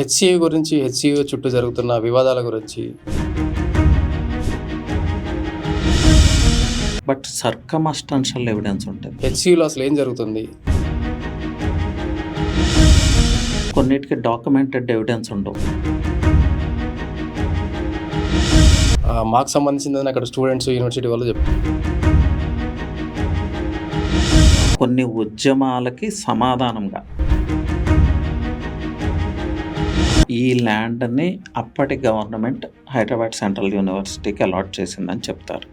HCA గురించి HCA చుట్టూ జరుగుతున్న వివాదాల గురించి. బట్ సర్కమస్టెన్షియల్ ఎవిడెన్స్ ఉంటుంది. హెచ్సియులో అసలు ఏం జరుగుతుంది? కొన్నిటికి డాక్యుమెంటెడ్ ఎవిడెన్స్ ఉండవు. మాకు సంబంధించిందని అక్కడ స్టూడెంట్స్ యూనివర్సిటీ వాళ్ళు చెప్పారు కొన్ని ఉద్యమాలకి సమాధానంగా. ఈ ల్యాండ్ని అప్పటి గవర్నమెంట్ హైదరాబాద్ సెంట్రల్ యూనివర్సిటీకి అలాట్ చేసిందని చెప్తారు.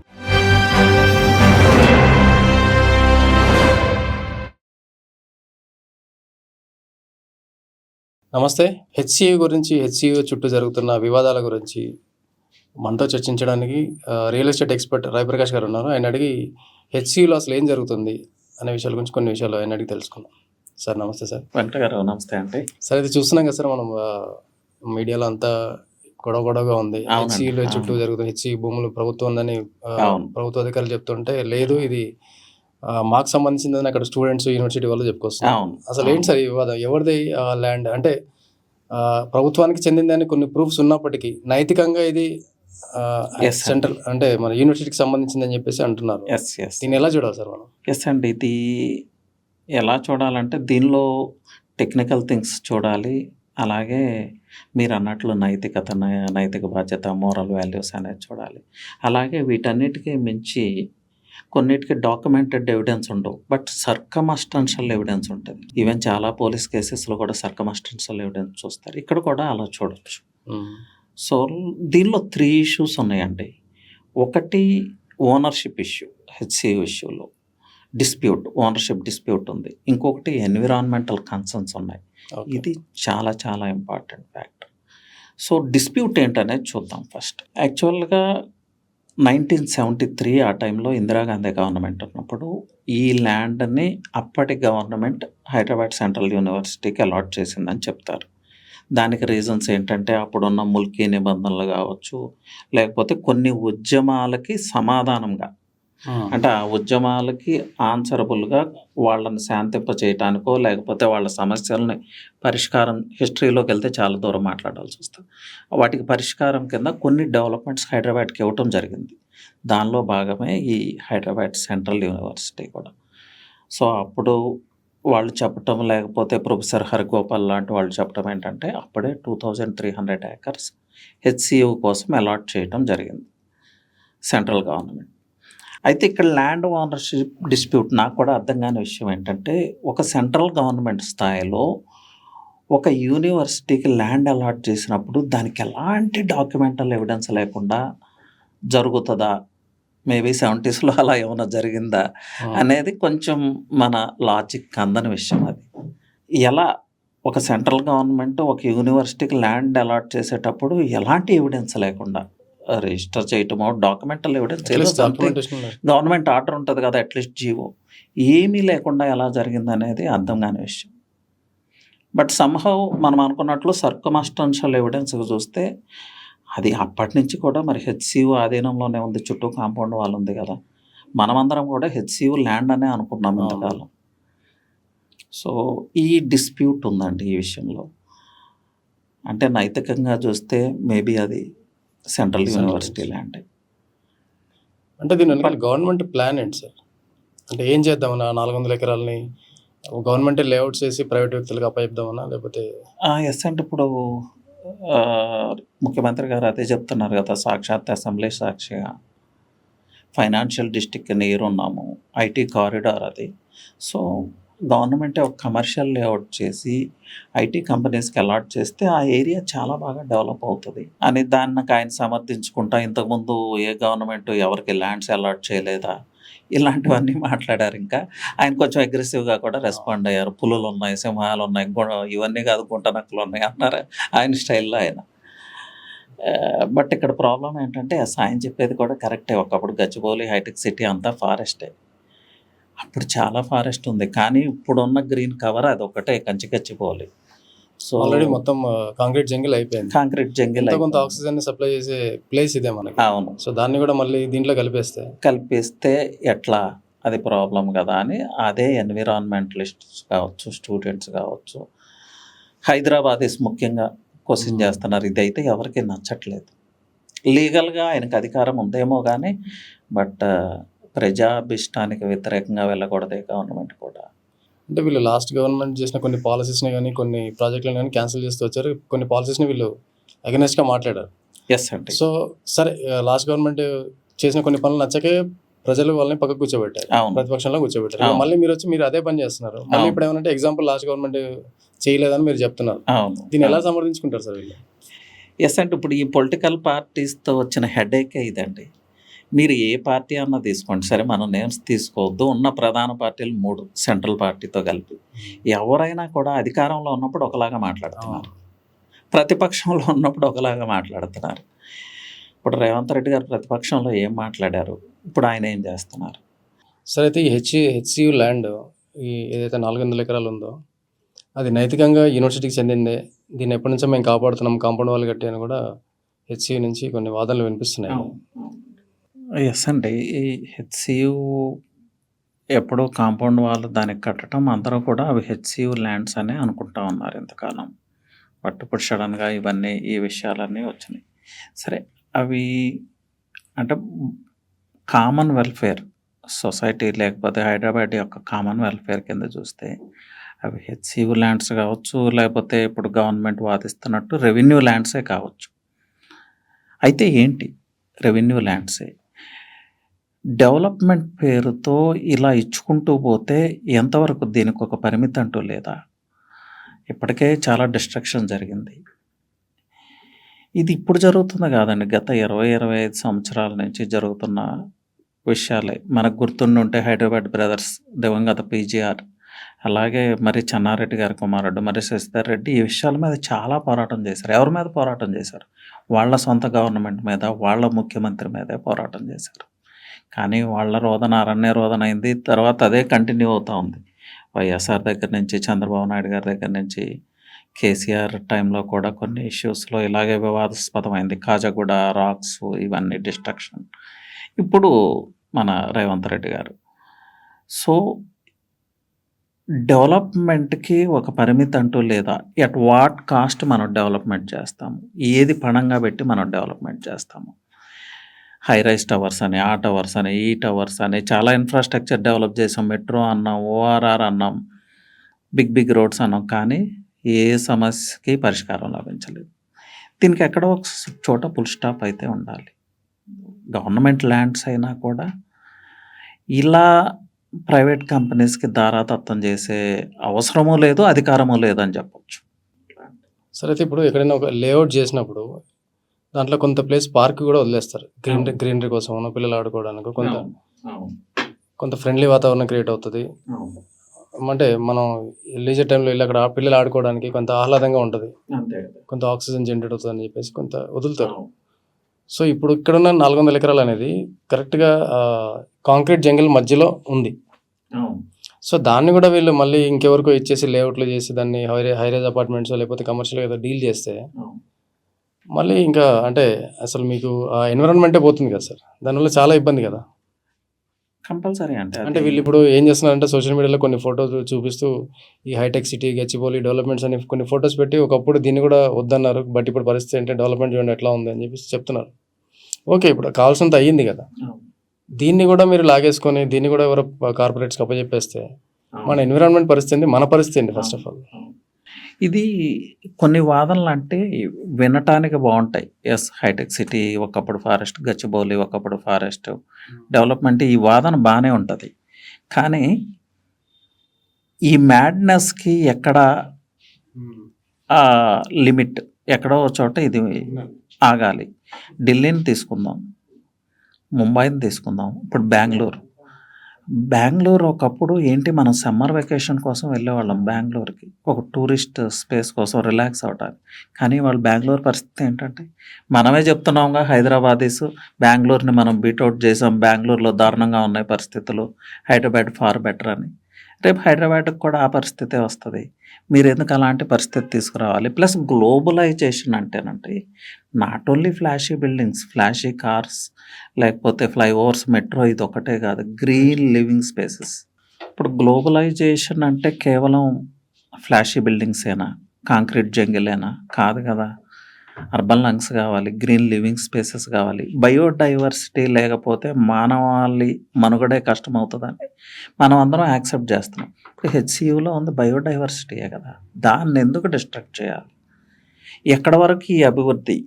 నమస్తే. హెచ్సిఏ గురించి హెచ్సిఏ చుట్టూ జరుగుతున్న వివాదాల గురించి మనతో చర్చించడానికి రియల్ ఎస్టేట్ ఎక్స్పర్ట్ రాయప్రకాష్ గారు ఉన్నారు. ఆయన అడిగి హెచ్సియులో అసలు ఏం జరుగుతుంది? అనే విషయాల గురించి కొన్ని విషయాలు ఆయన అడిగి తెలుసుకున్నాం సార్ నమస్తే సార్. వెంకట గారు నమస్తే అండి. సార్ ఇది చూస్తున్నాం కదా సార్ మనం మీడియాలో అంతా గొడవ గొడవగా ఉంది. హెచ్సిలో చుట్టూ. జరుగుతుంది. హెచ్సి భూములు ప్రభుత్వం ఉందని. ప్రభుత్వ అధికారులు చెప్తుంటే లేదు ఇది మాకు సంబంధించిందని అక్కడ స్టూడెంట్స్ యూనివర్సిటీ వాళ్ళు చెప్పుకొస్తున్నారు. అసలు ఏంటి సార్ వివాదం? ఎవరిది ల్యాండ్? అంటే ప్రభుత్వానికి చెందిందని కొన్ని ప్రూఫ్స్ ఉన్నప్పటికీ నైతికంగా ఇది. సెంట్రల్ అంటే మన యూనివర్సిటీకి సంబంధించిందని చెప్పేసి అంటున్నారు. ఎస్ ఎస్ దీన్ని ఎలా చూడాలి సార్ మనం? ఎస్ అండి. ఇది ఎలా చూడాలంటే దీనిలో టెక్నికల్ థింగ్స్ చూడాలి. అలాగే మీరు అన్నట్లు నైతికత నైతిక బాధ్యత మోరల్ వాల్యూస్ అనేది చూడాలి. అలాగే వీటన్నిటికీ మించి కొన్నిటికి డాక్యుమెంటెడ్ ఎవిడెన్స్ ఉండవు. బట్ సర్కమస్టెన్షియల్ ఎవిడెన్స్ ఉంటుంది. ఈవెన్ చాలా పోలీస్ కేసెస్లో కూడా సర్కమస్టెన్షియల్ ఎవిడెన్స్ చూస్తారు. ఇక్కడ కూడా అలా చూడొచ్చు. సో దీనిలో త్రీ ఇష్యూస్ ఉన్నాయండి. ఒకటి ఓనర్షిప్ ఇష్యూ హెచ్సిఏ ఇష్యూలో డిస్ప్యూట్ ఓనర్షిప్ డిస్ప్యూట్ ఉంది. ఇంకొకటి ఎన్విరాన్మెంటల్ కన్సర్న్స్ ఉన్నాయి. ఇది చాలా చాలా ఇంపార్టెంట్ ఫ్యాక్టర్ సో డిస్ప్యూట్ ఏంటనేది చూద్దాం ఫస్ట్ యాక్చువల్గా నైన్టీన్ సెవెంటీ త్రీ ఆ టైంలో ఇందిరాగాంధీ గవర్నమెంట్ ఉన్నప్పుడు ఈ ల్యాండ్ని అప్పటి గవర్నమెంట్ హైదరాబాద్ సెంట్రల్ యూనివర్సిటీకి అలాట్ చేసిందని చెప్తారు. దానికి రీజన్స్ ఏంటంటే అప్పుడున్న ముల్కీ నిబంధనలు కావచ్చు లేకపోతే కొన్ని ఉద్యమాలకి సమాధానంగా అంటే ఆ ఉద్యమాలకి ఆన్సరబుల్గా వాళ్ళని శాంతింప చేయటానికో లేకపోతే వాళ్ళ సమస్యల్ని పరిష్కారం హిస్టరీలోకి వెళ్తే చాలా దూరం మాట్లాడాల్సి వస్తుంది. వాటికి పరిష్కారం కింద కొన్ని డెవలప్మెంట్స్ హైదరాబాద్కి ఇవ్వటం జరిగింది. దానిలో భాగమే ఈ హైదరాబాద్ సెంట్రల్ యూనివర్సిటీ కూడా. సో అప్పుడు వాళ్ళు చెప్పటం లేకపోతే ప్రొఫెసర్ హరిగోపాల్ లాంటి వాళ్ళు చెప్పడం ఏంటంటే అప్పుడే two thousand three hundred acres HCU కోసం అలాట్ చేయటం జరిగింది సెంట్రల్ గవర్నమెంట్. అయితే ఇక్కడ ల్యాండ్ ఓనర్షిప్ డిస్ప్యూట్ నాకు కూడా అర్థం కాని విషయం ఏంటంటే ఒక సెంట్రల్ గవర్నమెంట్ స్థాయిలో ఒక యూనివర్సిటీకి ల్యాండ్ అలాట్ చేసినప్పుడు దానికి ఎలాంటి డాక్యుమెంటల్ ఎవిడెన్స్ లేకుండా జరుగుతుందా? మేబీ సెవెంటీస్లో అలా ఏమైనా జరిగిందా? అనేది కొంచెం మన లాజిక్ అందని విషయం అది. ఎలా ఒక సెంట్రల్ గవర్నమెంట్ ఒక యూనివర్సిటీకి ల్యాండ్ అలాట్ చేసేటప్పుడు ఎలాంటి ఎవిడెన్స్ లేకుండా register చేయటమో documental evidence documentation government order ఉంటుంది కదా అట్లీస్ట్ జీవో. ఏమీ లేకుండా ఎలా జరిగింది అనేది అర్థం కాని విషయం. బట్ సంహవ్ మనం అనుకున్నట్లు సర్కమాస్టెన్షియల్ ఎవిడెన్స్ చూస్తే అది అప్పటి నుంచి కూడా మరి హెచ్సియు ఆధీనంలోనే ఉంది చుట్టూ కాంపౌండ్ వాళ్ళు ఉంది కదా. మనమందరం కూడా హెచ్సియు ల్యాండ్ అనే అనుకున్నాం. ఇంతకాలం. సో ఈ డిస్ప్యూట్ ఉందండి ఈ విషయంలో. అంటే నైతికంగా చూస్తే మేబీ అది సెంట్రల్ యూనివర్సిటీ ల్యాండ్ అంటే దీని వెనకాల గవర్నమెంట్ ప్లాన్ ఏంటి సార్? అంటే ఏం చేద్దామన్నా నాలుగు వందల ఎకరాలని గవర్నమెంట్ లేఅవుట్ చేసి ప్రైవేట్ వ్యక్తులకు అప్పచెప్దామన్నా లేకపోతే? ఎస్ అంటే ఇప్పుడు ముఖ్యమంత్రి గారు అదే చెప్తున్నారు కదా సాక్షాత్ అసెంబ్లీ సాక్షిగా. ఫైనాన్షియల్ డిస్టిక్ నీరు ఉన్నాము ఐటీ కారిడార్ అది. సో గవర్నమెంటే ఒక కమర్షియల్ లేఅవుట్ చేసి ఐటీ కంపెనీస్కి అలాట్ చేస్తే ఆ ఏరియా చాలా బాగా డెవలప్ అవుతుంది. అని దాన్ని ఆయన సమర్థించుకుంటా ఇంతకుముందు ఏ గవర్నమెంట్ ఎవరికి ల్యాండ్స్ అలాట్ చేయలేదా? ఇలాంటివన్నీ మాట్లాడారు ఇంకా. ఆయన కొంచెం అగ్రెసివ్గా కూడా రెస్పాండ్ అయ్యారు. పులులు ఉన్నాయి సింహాలు ఉన్నాయి ఇవన్నీ కాదు గుంటనక్కలు ఉన్నాయి అన్నారు ఆయన స్టైల్లో ఆయన. బట్ ఇక్కడ ప్రాబ్లం ఏంటంటే సాయం ఆయన చెప్పేది కూడా కరెక్టే. ఒకప్పుడు గచ్చిబౌలి హైటెక్ సిటీ అంతా ఫారెస్టే. అప్పుడు చాలా ఫారెస్ట్ ఉంది. కానీ ఇప్పుడున్న గ్రీన్ కవర్ అది ఒకటే కంచి గచ్చిబౌలి సో ఆల్రెడీ మొత్తం కాంక్రీట్ జంగిల్ అయిపోయింది. కాంక్రీట్ జంగిల్ కొంత ఆక్సిజన్ సప్లై చేసే ప్లేస్ ఇదే మనకి. అవును. సో దాన్ని కూడా మళ్ళీ దీంట్లో కలిపేస్తే? కల్పిస్తే ఎట్లా? అది ప్రాబ్లం కదా అని అదే ఎన్విరాన్మెంటలిస్ట్స్ కావచ్చు స్టూడెంట్స్ కావచ్చు. హైదరాబాదీస్ ముఖ్యంగా క్వశ్చన్ Hmm. చేస్తున్నారు. ఇదైతే ఎవరికి నచ్చట్లేదు. లీగల్గా ఆయనకు అధికారం ఉందేమో కానీ బట్ ప్రజాభిష్టానికి వ్యతిరేకంగా వెళ్ళకూడదే గవర్నమెంట్ కూడా. అంటే వీళ్ళు లాస్ట్ గవర్నమెంట్ చేసిన కొన్ని పాలసీస్ని కానీ కొన్ని ప్రాజెక్టులను కానీ క్యాన్సిల్ చేస్తూ వచ్చారు. కొన్ని పాలసీస్ని వీళ్ళు అగెనెస్ట్గా మాట్లాడారు. ఎస్ అండి సో సరే లాస్ట్ గవర్నమెంట్ చేసిన కొన్ని పనులు నచ్చకే ప్రజలు వాళ్ళని పక్కకు కూర్చోబెట్టారు. ప్రతిపక్షంలో కూర్చోబెట్టారు. మళ్ళీ మీరు వచ్చి మీరు అదే పని చేస్తున్నారు. మళ్ళీ. ఇప్పుడు ఏమంటే ఎగ్జాంపుల్ లాస్ట్ గవర్నమెంట్ చేయలేదని మీరు చెప్తున్నారు. దీన్ని ఎలా సమర్థించుకుంటారు సార్ వీళ్ళు? ఎస్ అంటే ఇప్పుడు ఈ పొలిటికల్ పార్టీస్తో వచ్చిన హెడేకే ఇదండి. మీరు ఏ పార్టీ అన్నా తీసుకోండి. సరే మనం నేమ్స్ తీసుకోవద్దు. ఉన్న ప్రధాన పార్టీలు మూడు సెంట్రల్ పార్టీతో కలిపి. ఎవరైనా కూడా అధికారంలో ఉన్నప్పుడు ఒకలాగా మాట్లాడుతున్నారు. ప్రతిపక్షంలో ఉన్నప్పుడు ఒకలాగా మాట్లాడుతున్నారు. ఇప్పుడు రేవంత్ రెడ్డి గారు ప్రతిపక్షంలో ఏం మాట్లాడారు? ఇప్పుడు ఆయన ఏం చేస్తున్నారు? సరే అయితే ఈ హెచ్ హెచ్సియు ల్యాండ్ ఈ ఏదైతే నాలుగు వందల ఎకరాలు ఉందో అది నైతికంగా యూనివర్సిటీకి చెందిందే. దీన్ని ఎప్పటి నుంచో మేము కాపాడుతున్నాం. కాంపౌండ్ వాళ్ళు కట్టి అని కూడా హెచ్సియు నుంచి కొన్ని వాదనలు వినిపిస్తున్నాయి. ఎస్ అండి. ఈ హెచ్సియు ఎప్పుడో కాంపౌండ్ వాళ్ళు దానికి కట్టడం అందరూ కూడా అవి హెచ్సియు ల్యాండ్స్ అనే అనుకుంటా ఉన్నారు ఇంతకాలం. బట్ ఇప్పుడు సడన్గా ఇవన్నీ ఈ విషయాలన్నీ వచ్చినాయి. సరే అవి అంటే కామన్ వెల్ఫేర్ సొసైటీ లేకపోతే హైదరాబాద్ యొక్క కామన్ వెల్ఫేర్ కింద చూస్తే అవి హెచ్సియు ల్యాండ్స్ కావచ్చు లేకపోతే ఇప్పుడు గవర్నమెంట్ వాదిస్తున్నట్టు రెవెన్యూ ల్యాండ్సే కావచ్చు. అయితే ఏంటి? రెవెన్యూ ల్యాండ్సే డెవలప్మెంట్ పేరుతో ఇలా ఇచ్చుకుంటూ పోతే ఎంతవరకు దీనికి ఒక పరిమితి అంటూ లేదా? ఇప్పటికే చాలా డిస్ట్రక్షన్ జరిగింది. ఇది ఇప్పుడు జరుగుతుంది కాదండి. గత ఇరవై ఇరవై ఐదు సంవత్సరాల నుంచి జరుగుతున్న విషయాలే. మనకు గుర్తుండి ఉంటే హైదరాబాద్ బ్రదర్స్ దివంగత పీజీఆర్ అలాగే మరి చెన్నారెడ్డి గారి కుమారుడు మరి శశిధర్ రెడ్డి ఈ విషయాల మీద చాలా పోరాటం చేశారు. ఎవరి మీద పోరాటం చేశారు? వాళ్ళ సొంత గవర్నమెంట్ మీద వాళ్ళ ముఖ్యమంత్రి మీదే పోరాటం చేశారు. కానీ వాళ్ళ రోదన అరణ్య రోదన అయింది. తర్వాత అదే కంటిన్యూ అవుతూ ఉంది. వైఎస్ఆర్ దగ్గర నుంచి చంద్రబాబు నాయుడు గారి దగ్గర నుంచి కేసీఆర్ టైంలో కూడా కొన్ని ఇష్యూస్లో ఇలాగే వివాదాస్పదమైంది. కాజాగూడ రాక్స్ ఇవన్నీ డిస్ట్రక్షన్. ఇప్పుడు మన రేవంత్ రెడ్డి గారు. సో డెవలప్మెంట్కి ఒక పరిమితి అంటూ లేదా? ఎట్ వాట్ కాస్ట్ మనం డెవలప్మెంట్ చేస్తాము? ఏది పణంగా పెట్టి మనం డెవలప్మెంట్ చేస్తాము? హై రైస్ టవర్స్ అని ఆ టవర్స్ అని ఈ టవర్స్ అని చాలా ఇన్ఫ్రాస్ట్రక్చర్ డెవలప్ చేసాం. మెట్రో అన్నాం ఓఆర్ఆర్ అన్నాం బిగ్ బిగ్ రోడ్స్ అన్నాం. కానీ ఏ సమస్యకి పరిష్కారం లభించలేదు. దీనికి ఎక్కడో ఒక చోట ఫుల్ స్టాప్ అయితే ఉండాలి. గవర్నమెంట్ ల్యాండ్స్ అయినా కూడా ఇలా ప్రైవేట్ కంపెనీస్కి దారాతత్వం చేసే అవసరమూ లేదు అధికారము లేదని చెప్పచ్చు. సరే అయితే ఇప్పుడు ఎక్కడైనా ఒక లేఅవుట్ చేసినప్పుడు దాంట్లో కొంత ప్లేస్ పార్క్ కూడా వదిలేస్తారు. గ్రీనరీ. గ్రీనరీ కోసం పిల్లలు ఆడుకోవడానికి కొంత కొంత ఫ్రెండ్లీ వాతావరణం క్రియేట్ అవుతుంది. అంటే మనం లీజర్ టైంలో వెళ్ళి అక్కడ పిల్లలు ఆడుకోవడానికి కొంత ఆహ్లాదంగా ఉంటుంది. కొంత ఆక్సిజన్ జనరేట్ అవుతుంది అని చెప్పేసి కొంత వదులుతారు. సో ఇప్పుడు ఇక్కడున్న నాలుగు వందల ఎకరాలు అనేది కరెక్ట్గా కాంక్రీట్ జంగిల్ మధ్యలో ఉంది. సో దాన్ని కూడా వీళ్ళు మళ్ళీ ఇంకెవరికో ఇచ్చేసి లేఅవుట్లు చేసి దాన్ని హైరే హైరేజ్ అపార్ట్మెంట్స్ లేకపోతే కమర్షియల్ ఏదో డీల్ చేస్తే మళ్ళీ ఇంకా అంటే అసలు మీకు ఆ ఎన్విరాన్మెంటే పోతుంది కదా సార్. దానివల్ల చాలా ఇబ్బంది కదా. కంపల్సరీ అంటే అంటే వీళ్ళు ఇప్పుడు ఏం చేస్తున్నారంటే సోషల్ మీడియాలో కొన్ని ఫొటోస్ చూపిస్తూ ఈ హైటెక్ సిటీ గచ్చిబౌలి డెవలప్మెంట్స్ అని కొన్ని ఫొటోస్ పెట్టి ఒకప్పుడు దీన్ని కూడా వద్దన్నారు. బట్ ఇప్పుడు పరిస్థితి ఏంటంటే డెవలప్మెంట్ చూడండి ఎట్లా ఉంది అని చెప్పేసి చెప్తున్నారు. ఓకే ఇప్పుడు కావాల్సినంత అయ్యింది కదా. దీన్ని కూడా మీరు లాగేసుకొని దీన్ని కూడా ఎవరో కార్పొరేట్స్కి అప్పచెప్పేస్తే మన ఎన్విరాన్మెంట్ పరిస్థితి? మన పరిస్థితి ఏంటి ఫస్ట్ ఆఫ్ ఆల్ ఇది కొన్ని వాదనలు అంటే వినటానికి బాగుంటాయి. ఎస్ హైటెక్ సిటీ ఒకప్పుడు ఫారెస్ట్ గచ్చిబౌలి ఒకప్పుడు ఫారెస్ట్ డెవలప్మెంట్ ఈ వాదన బాగానే ఉంటుంది. కానీ ఈ మ్యాడ్నెస్కి ఎక్కడ లిమిట్ ఎక్కడో చోట ఇది ఆగాలి. ఢిల్లీని తీసుకుందాం. ముంబైని తీసుకుందాం. ఇప్పుడు బెంగళూరు. బెంగళూరు ఒకప్పుడు ఏంటి మనం సమ్మర్ వెకేషన్ కోసం వెళ్ళేవాళ్ళం బెంగళూరుకి. ఒక టూరిస్ట్ స్పేస్ కోసం రిలాక్స్ అవడానికి కానీ వాళ్ళు బెంగళూరు పరిస్థితి ఏంటంటే మనమే చెప్తున్నాంగా హైదరాబాదీస్ బెంగళూరుని మనం బీట్అవుట్ చేసాం బెంగళూరులో దారుణంగా ఉన్నాయి పరిస్థితులు హైదరాబాద్ ఫార్ బెటర్ అని. రేపు హైదరాబాద్కి కూడా ఆ పరిస్థితే వస్తుంది. మీరు ఎందుకు అలాంటి పరిస్థితి తీసుకురావాలి? Plus globalisation అంటేనంటే not only flashy buildings flashy cars లేకపోతే ఫ్లైఓవర్స్ మెట్రో ఇది ఒకటే కాదు గ్రీన్ లివింగ్ స్పేసెస్. ఇప్పుడు గ్లోబలైజేషన్ అంటే కేవలం ఫ్లాషీ బిల్డింగ్సేనా? కాంక్రీట్ జంగిలేనా? కాదు కదా. అర్బన్ లంగ్స్ కావాలి గ్రీన్ లివింగ్ స్పేసెస్ కావాలి. బయోడైవర్సిటీ లేకపోతే మానవాళి మనుగడే కష్టమవుతుందని మనం అందరం యాక్సెప్ట్ చేస్తున్నాం. ఇప్పుడు హెచ్సియులో ఉంది బయోడైవర్సిటీయే కదా. దాన్ని ఎందుకు డిస్ట్రక్ట్ చేయాలి? ఎక్కడ వరకు ఈ అభివృద్ధి?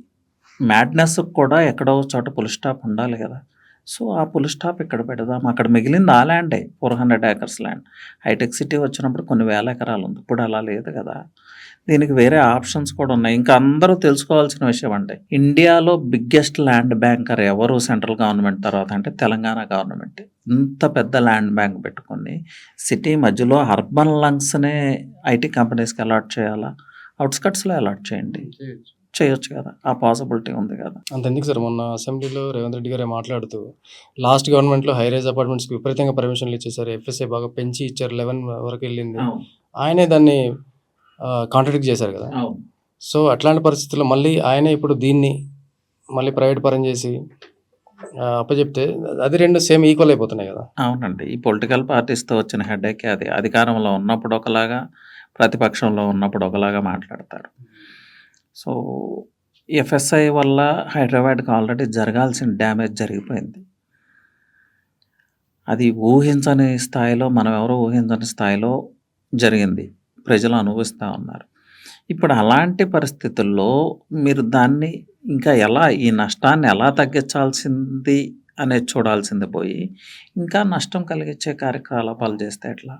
మ్యాడ్నెస్ కూడా ఎక్కడో చోట పులిస్టాప్ ఉండాలి కదా. సో ఆ పుల్ స్టాప్ ఇక్కడ పెడదాం. అక్కడ మిగిలింది ఆ ల్యాండే four hundred acres land hitech city వచ్చినప్పుడు కొన్ని వేల ఎకరాలు ఉంది. ఇప్పుడు అలా లేదు కదా. దీనికి వేరే ఆప్షన్స్ కూడా ఉన్నాయి. ఇంకా అందరూ తెలుసుకోవాల్సిన విషయం అంటే ఇండియాలో బిగ్గెస్ట్ ల్యాండ్ బ్యాంకర్ ఎవరు? సెంట్రల్ గవర్నమెంట్ తర్వాత అంటే తెలంగాణ గవర్నమెంట్ ఇంత పెద్ద ల్యాండ్ బ్యాంక్ పెట్టుకుని సిటీ మధ్యలో అర్బన్ లంగ్స్నే ఐటీ కంపెనీస్కి అలాట్ చేయాలా? అవుట్స్కట్స్లో అలాట్ చేయండి. చేయొచ్చు కదా. ఆ పాసిబిలిటీ ఉంది కదా. అంతెందుకు సార్? మొన్న అసెంబ్లీలో రేవంత్ రెడ్డి గారే మాట్లాడుతూ లాస్ట్ గవర్నమెంట్లో హైరేజ్ అపార్ట్మెంట్స్కి విపరీతంగా పర్మిషన్లు ఇచ్చేసారు. ఎఫ్ఎస్ఐ బాగా పెంచి ఇచ్చారు లెవెన్ వరకు వెళ్ళింది. ఆయనే దాన్ని కాంట్రడిక్ట్ చేశారు కదా. సో అట్లాంటి పరిస్థితుల్లో మళ్ళీ ఆయనే ఇప్పుడు దీన్ని మళ్ళీ ప్రైవేట్ పరం చేసి అప్పచెప్తే అది రెండు సేమ్ ఈక్వల్ అయిపోతున్నాయి కదా. అవునండి. ఈ పొలిటికల్ పార్టీస్తో వచ్చిన హెడేక్ అది. అధికారంలో ఉన్నప్పుడు ఒకలాగా ప్రతిపక్షంలో ఉన్నప్పుడు ఒకలాగా మాట్లాడతారు సో ఎఫ్ఎస్ఐ వల్ల హైదరాబాద్కి ఆల్రెడీ జరగాల్సిన డ్యామేజ్ జరిగిపోయింది. అది ఊహించని స్థాయిలో మనం ఎవరో ఊహించని స్థాయిలో జరిగింది. ప్రజలు అనుభవిస్తూ ఉన్నారు. ఇప్పుడు అలాంటి పరిస్థితుల్లో మీరు దాన్ని ఇంకా ఎలా ఈ నష్టాన్ని ఎలా తగ్గించాల్సింది అనేది చూడాల్సింది పోయి ఇంకా నష్టం కలిగించే కార్యకలాపాలు చేస్తే ఎట్లా?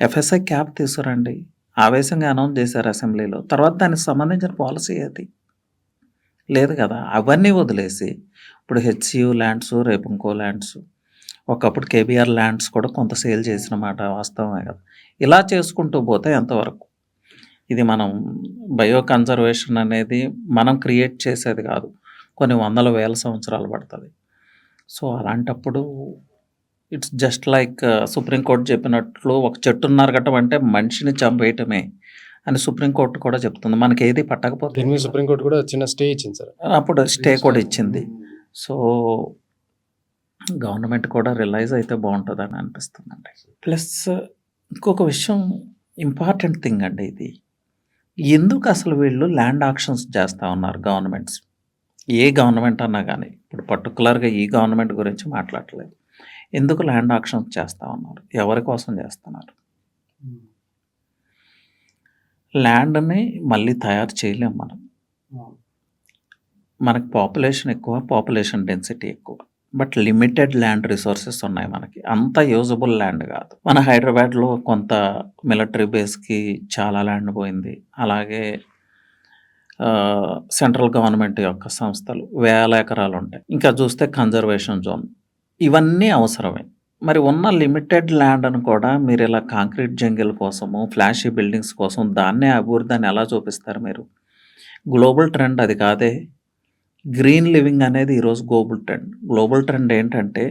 ఎఫ్ఎస్ఐ క్యాప్ తీసుకురండి. ఆవేశంగా అనౌన్స్ చేశారు అసెంబ్లీలో. తర్వాత దానికి సంబంధించిన పాలసీ అది లేదు కదా. అవన్నీ వదిలేసి ఇప్పుడు హెచ్సియు ల్యాండ్స్ రేపు ఇంకో ల్యాండ్స్ ఒకప్పుడు కేబీఆర్ ల్యాండ్స్ కూడా కొంత సేల్ చేసిన మాట వాస్తవమే కదా. ఇలా చేసుకుంటూ పోతే ఎంతవరకు? ఇది మనం బయో కన్జర్వేషన్ అనేది మనం క్రియేట్ చేసేది కాదు. కొన్ని వందల వేల సంవత్సరాలు పడుతుంది. సో అలాంటప్పుడు ఇట్స్ జస్ట్ లైక్ సుప్రీంకోర్టు చెప్పినట్లు ఒక చెట్టున్నర గట్టం అంటే మనిషిని చంపేయటమే అని సుప్రీంకోర్టు కూడా చెప్తుంది. మనకి ఏది పట్టకపోతే దీని మీద సుప్రీంకోర్టు కూడా చిన్న స్టే ఇచ్చింది సార్. అప్పుడు స్టే కూడా ఇచ్చింది. సో గవర్నమెంట్ కూడా రిలైజ్ అయితే బాగుంటుందని అనిపిస్తుందండి. ప్లస్ ఇంకొక విషయం ఇంపార్టెంట్ థింగ్ అండి ఇది. ఎందుకు అసలు వీళ్ళు ల్యాండ్ ఆక్షన్స్ చేస్తూ ఉన్నారు గవర్నమెంట్స్? ఏ గవర్నమెంట్ అన్నా కానీ. ఇప్పుడు పర్టికులర్గా ఈ గవర్నమెంట్ గురించి మాట్లాడలేదు ఎందుకు ల్యాండ్ ఆక్షన్స్ చేస్తూ ఉన్నారు? ఎవరి కోసం చేస్తున్నారు? ల్యాండ్ని మళ్ళీ తయారు చేయలేం మనం. మనకి పాపులేషన్ ఎక్కువ పాపులేషన్ డెన్సిటీ ఎక్కువ. బట్ లిమిటెడ్ ల్యాండ్ రిసోర్సెస్ ఉన్నాయి మనకి. అంత యూజబుల్ ల్యాండ్ కాదు. మన హైదరాబాద్లో కొంత మిలిటరీ బేస్కి చాలా ల్యాండ్ పోయింది. అలాగే సెంట్రల్ గవర్నమెంట్ యొక్క సంస్థలు వేల ఎకరాలు ఉంటాయి. ఇంకా చూస్తే కన్జర్వేషన్ జోన్. ఇవన్నీ అవసరమే. మరి ఉన్న లిమిటెడ్ ల్యాండ్ను కూడా మీరు ఇలా కాంక్రీట్ జంగిల్ కోసము ఫ్లాషీ బిల్డింగ్స్ కోసం దాన్నే అభివృద్ధిని ఎలా చూపిస్తారు మీరు? గ్లోబల్ ట్రెండ్ అది కాదే. గ్రీన్ లివింగ్ అనేది ఈరోజు గ్లోబల్ ట్రెండ్. గ్లోబల్ ట్రెండ్ ఏంటంటే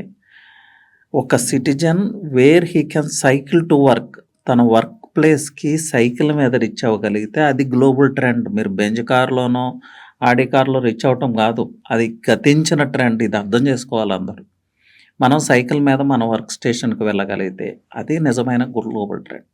ఒక citizen where he can cycle to work. తన వర్క్ ప్లేస్కి సైకిల్ మీద రీచ్ అవ్వగలిగితే అది గ్లోబల్ ట్రెండ్. మీరు బెంజ్ కార్లోనో ఆడి కార్లో రీచ్ అవ్వటం కాదు. అది గతించిన ట్రెండ్. ఇది అర్థం చేసుకోవాలి అందరూ. మనం సైకిల్ మీద మన వర్క్ స్టేషన్కి వెళ్ళగలిగితే అది నిజమైన గ్లోబల్ ట్రెండ్